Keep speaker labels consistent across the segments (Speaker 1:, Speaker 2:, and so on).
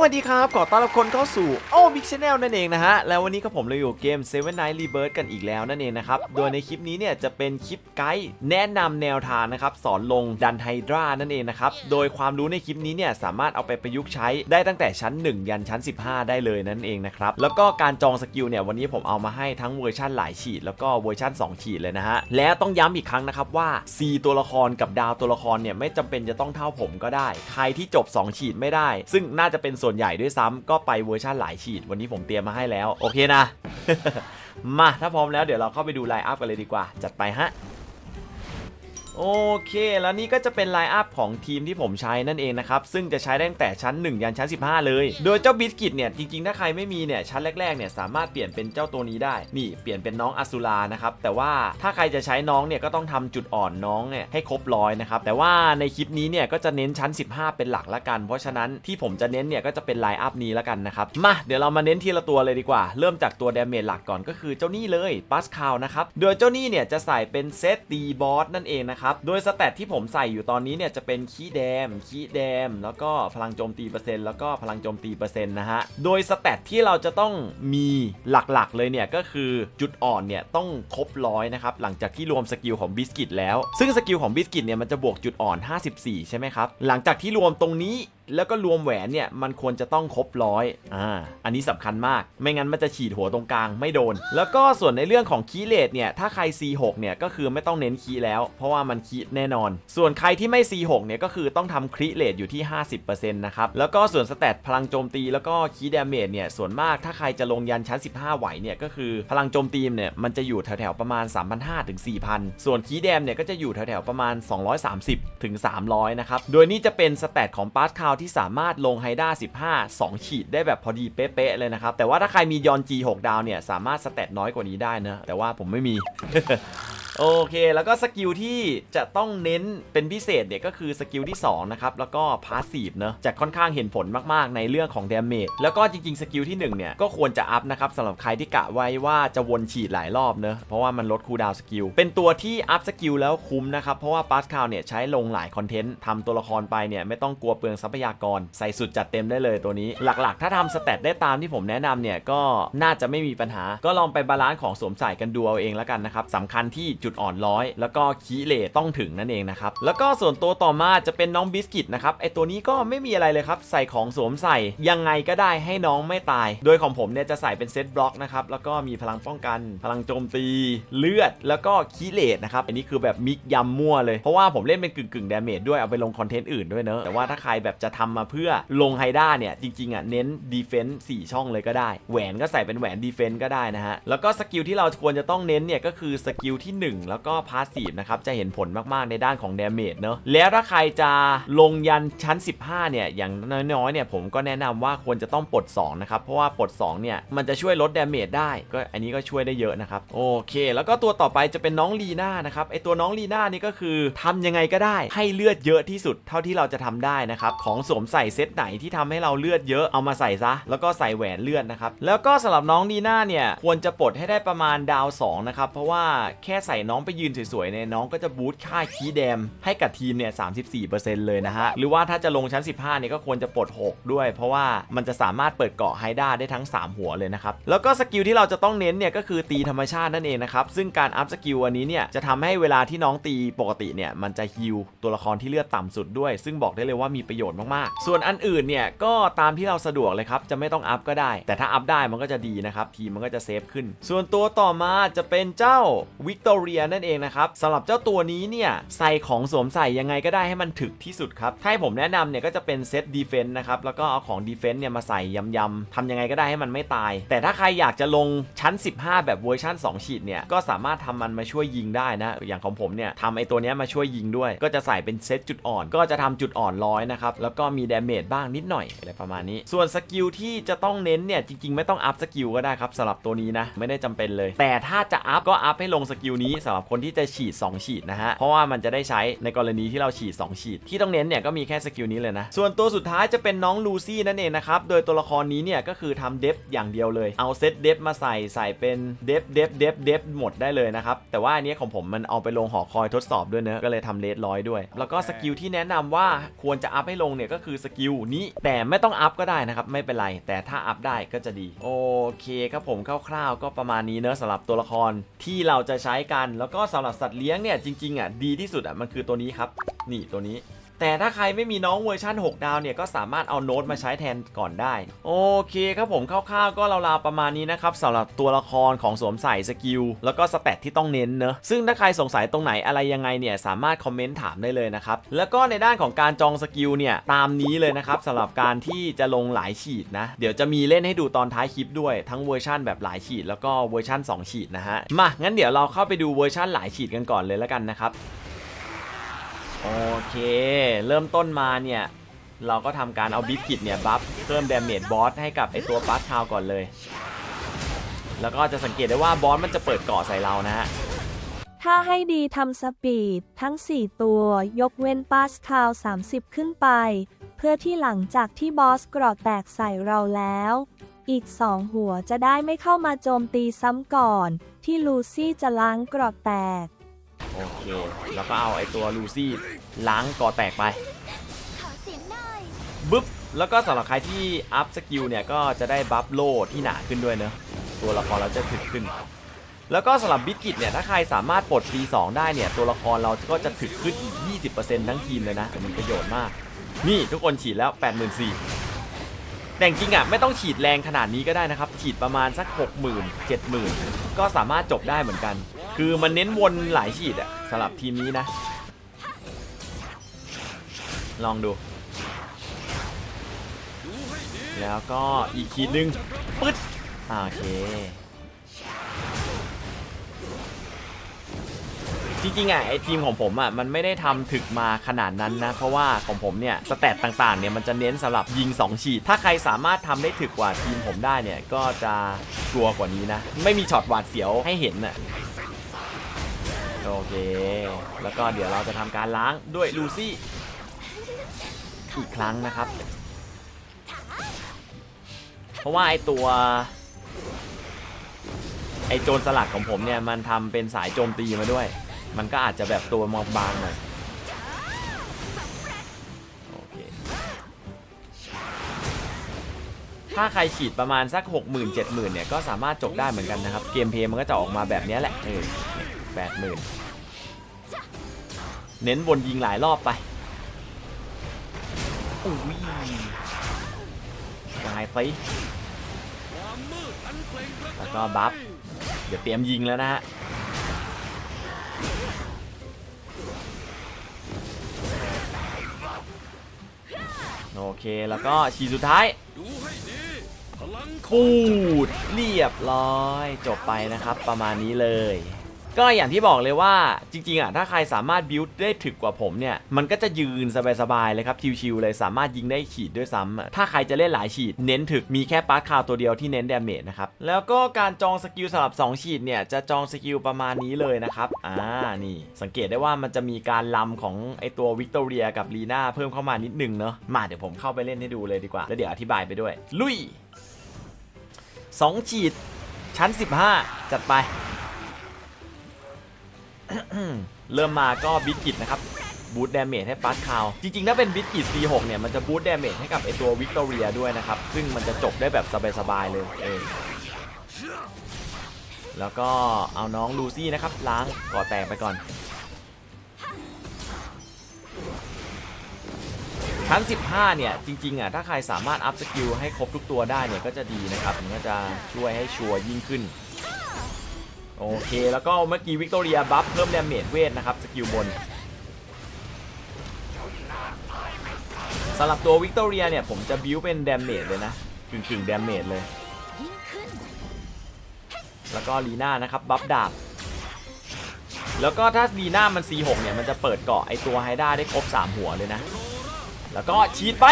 Speaker 1: วัสดีครับ ขอต้อนรับคนเข้าสู่โอ้บิ๊กชแนลนั่นเองนะฮะ แล้ววันนี้ก็ผมเลยอยู่เกม Seven Night Rebirth กันอีกแล้วนั่นเองนะครับ โดยในคลิปนี้เนี่ยจะเป็นคลิปไกด์แนะนำแนวทางนะครับ สอนลงดันไฮดรานั่นเองนะครับ โดยความรู้ในคลิปนี้เนี่ยสามารถเอาไปประยุกต์ใช้ได้ตั้งแต่ชั้น 1 ยันชั้น 15 ได้เลยนั่นเองนะครับ แล้วก็การจองสกิลเนี่ยวันนี้ผมเอามาให้ทั้งเวอร์ชันหลายฉีดแล้วก็เวอร์ชัน2 ฉีดเลยนะฮะ และต้องย้ำอีกครั้งนะครับว่า C ตัวละครกับดาวตัวละครเนี่ยไม่จำเป็นจะต้องเท่าผมก็ได้ ใครที่จบ 2 ฉีดไม่ได้ ซึ่งน่าจะเป็นส่วนใหญ่ด้วยซ้ำก็ไปเวอร์ชันหลายฉีด วันนี้ผมเตรียมมาให้แล้ว โอเคนะ มาถ้าพร้อมแล้วเดี๋ยวเราเข้าไปดูไลน์อัพกันเลยดีกว่า จัดไปฮะ โอเค แล้วนี่ก็จะเป็นไลน์อัพของทีมที่ผมใช้นั่นเองนะครับ ซึ่งจะใช้ตั้งแต่ชั้น 1 ยันชั้น 15 เลย โดยเจ้าบิสกิตเนี่ย จริง ๆ ถ้าใครไม่มีเนี่ย ชั้นแรก ๆ เนี่ย สามารถเปลี่ยนเป็นเจ้าตัวนี้ได้ นี่ เปลี่ยนเป็นน้องอสุรานะครับ แต่ว่าถ้าใครจะใช้น้องเนี่ย ก็ต้องทำจุดอ่อนน้องเนี่ยให้ครบร้อยนะครับ แต่ว่าในคลิปนี้เนี่ย ก็จะเน้นชั้น 15 เป็นหลักละกัน เพราะฉะนั้นที่ผมจะเน้นเนี่ย ก็จะเป็นไลน์อัพนี้ละกันนะครับ มา เดี๋ยวเรามาเน้นทีละตัวเลยดีกว่า เริ่มจากตัวดาเมจหลักก่อนก็คือเจ้านี่เลยปัสคาวนะครับโดยเจ้านี่เนี่ยจะใส่เป็นเซตตีบอสนั่นเองนะครับโดยสเตตที่ผมใส่อยู่ตอนนี้เนี่ยจะเป็นคีแดมคีแดม แล้วก็พลังโจมตีเปอร์เซ็นต์แล้วก็พลังโจมตีเปอร์เซ็นต์นะฮะ โดยสเตตที่เราจะต้องมีหลักๆเลยเนี่ยก็คือจุดอ่อนเนี่ยต้องครบร้อยนะครับหลังจากที่รวมสกิลของบิสกิตแล้ว ซึ่งสกิลของบิสกิตเนี่ยมันจะบวกจุดอ่อน 54 ใช่ไหมครับหลังจากที่รวมตรงนี้แล้วก็รวมแหวนเนี่ยมันควรจะต้องครบร้อยอ่าอันนี้สำคัญมาก ไม่งั้นมันจะฉีดหัวตรงกลางไม่โดน แล้วก็ส่วนในเรื่องของคีย์เลทเนี่ยถ้าใคร C6 เนี่ยก็คือไม่ต้องเน้นคีย์แล้ว เพราะว่ามันคีย์แน่นอน ส่วนใครที่ไม่ C6 เนี่ยก็คือต้องทำคริเลทอยู่ที่ 50%นะครับแล้วก็ส่วนสเตตพลังโจมตีแล้วก็คีย์ดาเมจเนี่ยส่วนมากถ้าใครจะลงยันชั้น 15 ไหวเนี่ยก็คือพลังโจมตีเนี่ยมันจะอยู่แถวๆประมาณ 3,500ถึง4,000 ส่วนคีย์แดมเนี่ยก็จะอยู่แถวๆประมาณ 230ถึง300นะครับโดยนี่จะเป็นสเตตของปาร์ตคาวที่สามารถลงไฮด้า15 2ฉีดได้แบบพอดีเป๊ะๆเลยนะครับ แต่ว่าถ้าใครมียอน G 6ดาวเนี่ย สามารถสเตตน้อยกว่านี้ได้นะ แต่ว่าผมไม่มี โอเค แล้วก็สกิลที่จะต้องเน้นเป็นพิเศษเนี่ยก็คือสกิลที่2นะครับ แล้วก็พาสซีฟเนอะจะค่อนข้างเห็นผลมากๆในเรื่องของเดาเมจแล้วก็จริงๆ สกิลที่1เนี่ยก็ควรจะอัพนะครับสำหรับใครที่กะไว้ว่าจะวนฉีดหลายรอบเนอะเพราะว่ามันลดคูลดาวสกิลเป็นตัวที่อัพสกิลแล้วคุ้มนะครับ เพราะว่าปาสคาวเนี่ยใช้ลงหลายคอนเทนต์ทำตัวละครไปเนี่ยไม่ต้องกลัวเปลืองทรัพยากร ใส่สุดจัดเต็มได้เลยตัวนี้ หลักๆ ถ้าทำสเตตได้ตามที่ผมแนะนำเนี่ยก็น่าจะไม่มีปัญหา ก็ลองไปบาลานซ์ของสวมใส่กันดูเอาเองแล้วกันนะครับสำคัญที่จุดอ่อนร้อย แล้วก็คีเลตต้องถึงนั่นเองนะครับ แล้วก็ส่วนตัวต่อมาจะเป็นน้องบิสกิตนะครับ ไอตัวนี้ก็ไม่มีอะไรเลยครับ ใส่ของสวมใส่ ยังไงก็ได้ให้น้องไม่ตาย โดยของผมเนี่ยจะใส่เป็นเซตบล็อกนะครับ แล้วก็มีพลังป้องกัน พลังโจมตี เลือด แล้วก็คีเลตนะครับ อันนี้คือแบบมิกยำมั่วเลย เพราะว่าผมเล่นเป็นกึ่งกึ่งดาเมจด้วย เอาไปลงคอนเทนต์อื่นด้วยเนอะ แต่ว่าถ้าใครแบบจะทำมาเพื่อลงไฮด้าเนี่ยจริงๆอะเน้นดีเฟนส์4ช่องเลยก็ได้ แหวนก็ใส่เป็นแหวนดีเฟนส์ก็ได้นะฮะ แล้วก็สกิลที่เราควรจะต้องเน้นเนี่ยก็คือสกิลที่1 แล้วก็พาสซีฟนะครับจะเห็นผลมากๆในด้านของเดาเมจเนอะแล้วถ้าใครจะลงยันชั้น 15 เนี่ย อย่างน้อยๆเนี่ยผมก็แนะนำว่าควรจะต้องปลด2นะครับ เพราะว่าปลด2เนี่ย มันจะช่วยลดเดาเมจได้ ก็อันนี้ก็ช่วยได้เยอะนะครับ โอเค แล้วก็ตัวต่อไปจะเป็นน้องลีน่านะครับไอตัวน้องลีน่านี่ก็คือทำยังไงก็ได้ให้เลือดเยอะที่สุดเท่าที่เราจะทำได้นะครับของสวมใส่เซตไหนที่ทำให้เราเลือดเยอะเอามาใส่ซะ แล้วก็ใส่แหวนเลือดนะครับแล้วก็สำหรับน้องลีน่าเนี่ยควรจะปลดให้ได้ประมาณดาว2นะครับเพราะว่าแค่ใส่น้องไปยืนสวยๆเนี่ยน้องก็จะบูตค่าคีย์แดมให้กับทีมเนี่ย34%เลยนะฮะ หรือว่าถ้าจะลงชั้น 15เนี่ยก็ควรจะปลด 6 ด้วย เพราะว่ามันจะสามารถเปิดเกาะไฮด้าได้ทั้ง 3 หัวเลยนะครับ แล้วก็สกิลที่เราจะต้องเน้นเนี่ยก็คือตีธรรมชาตินั่นเองนะครับ ซึ่งการอัพสกิลอันนี้เนี่ยจะทำให้เวลาที่น้องตีปกติเนี่ยมันจะฮิลตัวละครที่เลือดต่ำสุดด้วย ซึ่งบอกได้เลยว่ามีประโยชน์มากๆ ส่วนอันอื่นเนี่ยก็ตามที่เราสะดวกเลยครับจะไม่ต้องอัพก็ได้ แต่ถ้าอัพได้มันก็จะดีนะครับทีมมันก็จะเซฟขึ้น ส่วนตัวต่อมาจะเป็นเจ้าวิกตอเรียนั่นเองนะครับสำหรับเจ้าตัวนี้เนี่ยใส่ของสวมใส่ยังไงก็ได้ให้มันถึกที่สุดครับถ้าให้ผมแนะนำเนี่ยก็จะเป็นเซตดีเฟนต์นะครับแล้วก็เอาของดีเฟนต์เนี่ยมาใส่ยำๆทำยังไงก็ได้ให้มันไม่ตาย แต่ถ้าใครอยากจะลงชั้น 15 แบบเวอร์ชัน2 ฉีดเนี่ยก็สามารถทำมันมาช่วยยิงได้นะ อย่างของผมเนี่ยทำไอตัวนี้มาช่วยยิงด้วย ก็จะใส่เป็นเซตจุดอ่อน ก็จะทำจุดอ่อนร้อยนะครับแล้วก็มีดาเมจบ้างนิดหน่อยอะไรประมาณนี้ ส่วนสกิลที่จะต้องเน้นเนี่ยจริงๆ ไม่ต้องอัพสกิลก็ได้ครับสำหรับตัวนี้นะไม่ได้จำเป็นเลย แต่ถ้าจะอัพก็อัพให้ลงสกิลนี้สำหรับคนที่จะฉีด 2 ฉีดนะฮะ เพราะว่ามันจะได้ใช้ในกรณีที่เราฉีด 2 ฉีด ที่ต้องเน้นเนี่ยก็มีแค่สกิลนี้เลยนะ ส่วนตัวสุดท้ายจะเป็นน้องลูซี่นั่นเองนะครับ โดยตัวละครนี้เนี่ยก็คือทำเดฟอย่างเดียวเลย เอาเซตเดฟมาใส่ใส่เป็นเดฟเดฟเดฟเดฟหมดได้เลยนะครับ แต่ว่าอันนี้ของผมมันเอาไปลงหอคอยทดสอบด้วยเนอะก็เลยทำเลดร้อยด้วย แล้วก็สกิลที่แนะนำว่าควรจะอัพให้ลงเนี่ยก็คือสกิลนี้แต่ไม่ต้องอัพก็ได้นะครับไม่เป็นไร แต่ถ้าอัพได้ก็จะดีโอเคครับผมคร่าวๆ ก็ประมาณนี้เนอะสำหรับตัวละครที่เราจะใช้กันแล้วก็สำหรับสัตว์เลี้ยงเนี่ยจริงๆอะดีที่สุดอะมันคือตัวนี้ครับ นี่ตัวนี้ แต่ถ้าใครไม่มีน้องเวอร์ชัน6 ดาวเนี่ยก็สามารถเอาโน้ตมาใช้แทนก่อนได้ โอเคครับผมคร่าวๆก็ราวๆประมาณนี้นะครับสำหรับตัวละครของสวมใส่สกิลแล้วก็สแตทที่ต้องเน้นเนอะซึ่งถ้าใครสงสัยตรงไหนอะไรยังไงเนี่ยสามารถคอมเมนต์ถามได้เลยนะครับแล้วก็ในด้านของการจองสกิลเนี่ยตามนี้เลยนะครับสำหรับการที่จะลงหลายฉีดนะเดี๋ยวจะมีเล่นให้ดูตอนท้ายคลิปด้วยทั้งเวอร์ชันแบบหลายฉีดแล้วก็เวอร์ชัน2 ฉีดนะฮะมางั้นเดี๋ยวเราเข้าไปดูเวอร์ชันหลายฉีดกันก่อนเลยแล้วกันนะครับ โอเค เริ่มต้นมาเนี่ย เราก็ทำการเอาบิสกิตเนี่ย บัฟเพิ่มดาเมจบอสให้กับไอตัวบัสคาวก่อนเลย แล้วก็จะสังเกตได้ว่าบอสมันจะเปิดเกาะใส่เรานะฮะ
Speaker 2: ถ้าให้ดีทำสปีดทั้ง 4 ตัวยกเว้นปาสคาล30 ขึ้นไป เพื่อที่หลังจากที่บอสกรอดแตกใส่เราแล้ว อีก 2 หัวจะได้ไม่เข้ามาโจมตีซ้ำก่อน ที่ลูซี่จะล้างกรอดแตก
Speaker 1: โอเค แล้วก็เอาไอตัวลูซี่ล้างเกาะแตกไป
Speaker 3: ขอเสียงหน่อย
Speaker 1: บึ๊บ แล้วก็สำหรับใครที่อัพสกิลเนี่ย ก็จะได้บัฟโลที่หนาขึ้นด้วยเนอะตัวละครเราจะถึกขึ้น แล้วก็สำหรับบิสกิตเนี่ย ถ้าใครสามารถปลด C2 ได้เนี่ย ตัวละครเราก็จะถึกขึ้นอีก 20%ทั้งทีมเลยนะมีประโยชน์มาก นี่ทุกคนฉีดแล้ว 84,000แต่จริงๆอะไม่ต้องฉีดแรงขนาดนี้ก็ได้นะครับ ฉีดประมาณสัก 60,000 70,000 ก็สามารถจบได้เหมือนกัน คือมันเน้นวนหลายฉีดอะสำหรับทีมนี้นะ ลองดู แล้วก็อีกขีดหนึ่งปึ๊ดอ่าโอเค จริงๆอะไอทีมของผมอะมันไม่ได้ทำถึกมาขนาดนั้นนะ เพราะว่าของผมเนี่ยสแตตต่างๆเนี่ยมันจะเน้นสำหรับยิง 2 ฉีด ถ้าใครสามารถทำได้ถึกกว่าทีมผมได้เนี่ย ก็จะชัวกว่านี้นะ ไม่มีช็อตหวาดเสียวให้เห็นน่ะ โอเค แล้วก็เดี๋ยวเราจะทำการล้างด้วยลูซี่อีกครั้งนะครับ เพราะว่าไอตัว ไอโจรสลัดของผมเนี่ย มันทำเป็นสายโจมตีมาด้วย มันก็อาจจะแบบตัวมองบางหน่อยถ้าใครฉีดประมาณสัก 6 0 0 0 0 7 0 0 0 0เนี่ยก็สามารถจบได้เหมือนกันนะครับ เกมเพย์มันก็จะออกมาแบบนี้แหละเออ แปดหมื่นเน้นวนยิงหลายรอบไปอุ้ยยังไงสิแล้วก็บัฟ เดี๋ยวเตรียมยิงแล้วนะฮะโอเคแล้วก็ฉีดสุดท้ายปูดเรียบร้อย จบไปนะครับ ประมาณนี้เลย ก็อย่างที่บอกเลยว่าจริงๆอะถ้าใครสามารถบิวได้ถึกกว่าผมเนี่ย มันก็จะยืนสบายๆเลยครับ ชิวๆเลยสามารถยิงได้ขีดด้วยซ้ำถ้าใครจะเล่นหลายฉีดเน้นถึกมีแค่ปาร์คาวตัวเดียวที่เน้นดาเมจนะครับ แล้วก็การจองสกิลสำหรับ 2 ฉีดเนี่ย จะจองสกิลประมาณนี้เลยนะครับ อ่านี่สังเกตได้ว่ามันจะมีการลำของไอตัววิกตอเรียกับลีน่าเพิ่มเข้ามานิดนึงเนาะมาเดี๋ยวผมเข้าไปเล่นให้ดูเลยดีกว่า แล้วเดี๋ยวอธิบายไปด้วย ลุย2ฉีดชั้น 15 จัดไป เริ่มมาก็บิสกิตนะครับบูตดเมจให้ปาร์ตคาวจริงๆ ถ้าเป็นบิสกิต C6 เนี่ย มันจะบูตดเมจให้กับไอตัววิกตอเรียด้วยนะครับ ซึ่งมันจะจบได้แบบสบายๆเลยเออแล้วก็เอาน้องลูซี่นะครับ ล้างก่อแตกไปก่อนชั้น15 เนี่ย จริง ๆ อะ ถ้าใครสามารถอัพสกิลให้ครบทุกตัวได้เนี่ย ก็จะดีนะครับ มันก็จะช่วยให้ชัวร์ยิ่งขึ้น โอเค แล้วก็เมื่อกี้วิกตอเรียบัฟเพิ่มดเมจเวทนะครับสกิลบนสำหรับตัววิกตอเรียเนี่ย ผมจะบิวเป็นดเมจเลยนะกึ่งกึ่งๆดเมจเลย แล้วก็ลีน่านะครับ บัฟดาบ แล้วก็ถ้าลีน่ามัน C6 เนี่ย มันจะเปิดเกาะไอตัวไฮด้าได้ครบ 3 หัวเลยนะ แล้วก็ฉีดไป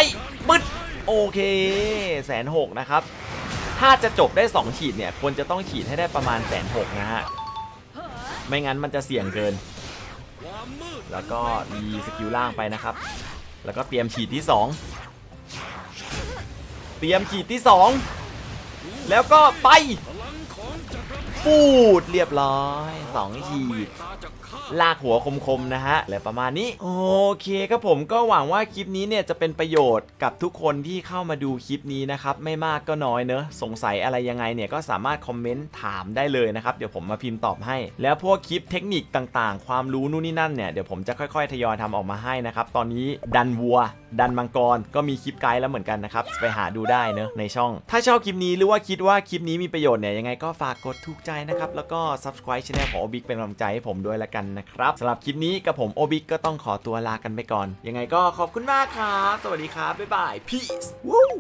Speaker 1: ปึ๊ดโอเคแสนหกนะครับ ถ้าจะจบได้2ฉีดเนี่ยควรจะต้องฉีดให้ได้ประมาณแสนหกนะฮะ ไม่งั้นมันจะเสี่ยงเกิน แล้วก็มีสกิลล่างไปนะครับ แล้วก็เตรียมฉีดที่ 2 เตรียมฉีดที่ 2 แล้วก็ไป ปูดเรียบร้อยสองขีด ลากหัวคมๆนะฮะอะไรประมาณนี้ โอเคครับผมก็หวังว่าคลิปนี้เนี่ยจะเป็นประโยชน์กับทุกคนที่เข้ามาดูคลิปนี้นะครับ ไม่มากก็น้อยเนอะสงสัยอะไรยังไงเนี่ยก็สามารถคอมเมนต์ถามได้เลยนะครับ เดี๋ยวผมมาพิมพ์ตอบให้ แล้วพวกคลิปเทคนิคต่างๆ ความรู้นู่นนี่นั่นเนี่ยเดี๋ยวผมจะค่อยๆทยอยทำออกมาให้นะครับ ตอนนี้ดันวัว ดันมังกรก็มีคลิปไกด์แล้วเหมือนกันนะครับไปหาดูได้เนอะในช่อง ถ้าชอบคลิปนี้หรือว่าคิดว่าคลิปนี้มีประโยชน์เนี่ยยังไงก็ฝากกดถูกใจนะครับแล้วก็ subscribe channel ของ Obic เป็นกำลังใจให้ผมด้วยละกันนะครับสำหรับคลิปนี้กับผมโอบิกก็ต้องขอตัวลากันไปก่อน ยังไงก็ขอบคุณมากครับ สวัสดีครับ บ๊ายบาย peace Woo